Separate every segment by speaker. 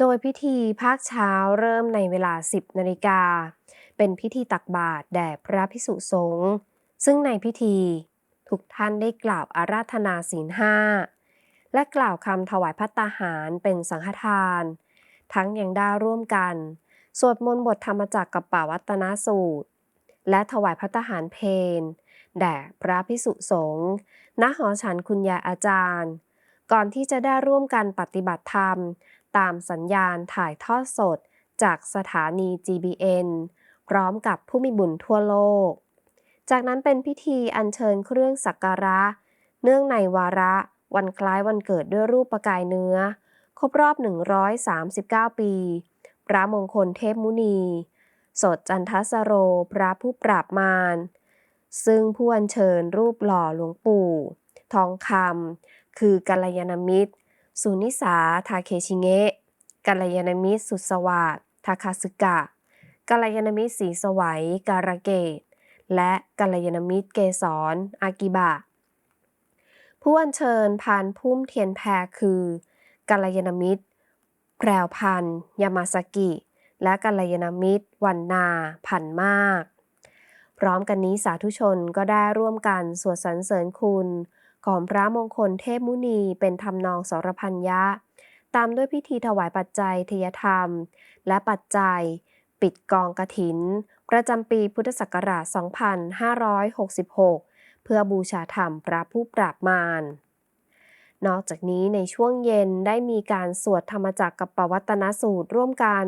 Speaker 1: โดยพิธีภาคเช้าเริ่มในเวลา 10 นาฬิกา เป็นพิธีตักบาตรแด่พระพิสุสงฆ์ ซึ่งในพิธี ทุกท่านได้กล่าวอาราธนาศีลห้า และกล่าวคำถวายพัตตาหารเป็นสังฆทาน ทั้งยังได้ร่วมกัน สวดมนต์บทธรรมจักรกับป่าวัตนสูตร และถวายพัตตาหารเพนแด่พระพิสุสงฆ์ณหอฉันคุณยายอาจารย์ ก่อนที่จะได้ร่วมกันปฏิบัติธรรม ตามสัญญาณถ่ายทอดสดจากสถานี GBN พร้อมกับผู้มีบุญทั่วโลก จากนั้นเป็นพิธีอัญเชิญเครื่องสักการะ เนื่องในวาระวันคล้ายวันเกิดด้วยรูปประกายเนื้อ ครบรอบ 139 ปี พระมงคลเทพมุนี สดจันทสโร พระผู้ปราบมาร ซึ่งผู้อัญเชิญรูปหล่อหลวงปู่ ทองคำคือกัลยาณมิตร สุนิสา ทาเคชิเงะกัลยาณมิตรสุดสวัสดิ์ทาคาสึกะกัลยาณมิตรสีสวัย การะเกต และกัลยาณมิตรเกสรอากิบะ ผู้อัญเชิญพานพุ่มเทียนแพรคือกัลยาณมิตรแพรวพันยามาสกิ และกัลยาณมิตรวันนาพันมาก พร้อมกันนี้สาธุชนก็ได้ร่วมกันสวดสรรเสริญคุณ ของพระมงคลเทพมุนีเป็นทำนองสรพัญญะตามด้วยพิธีถวายปัจจัยทยธรรม และปัจจัย ปิดกองกระถิน ประจำปีพุทธศักราช 2566 เพื่อบูชาธรรมพระผู้ปราบมาร นอกจากนี้ในช่วงเย็นได้มีการสวดธรรมจักรกับปวัตนสูตรร่วมกัน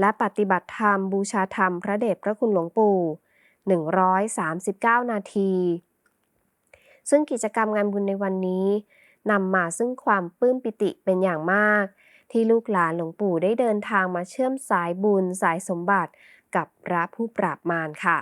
Speaker 1: และปฏิบัติธรรมบูชาธรรมพระเดชพระคุณหลวงปู่ 139 นาที ซึ่งกิจกรรมงานบุญในวันนี้นำมาซึ่งความปลื้มปิติเป็นอย่างมาก ที่ลูกหลานหลวงปู่ได้เดินทางมาเชื่อมสายบุญสายสมบัติกับพระผู้ปราบมารค่ะ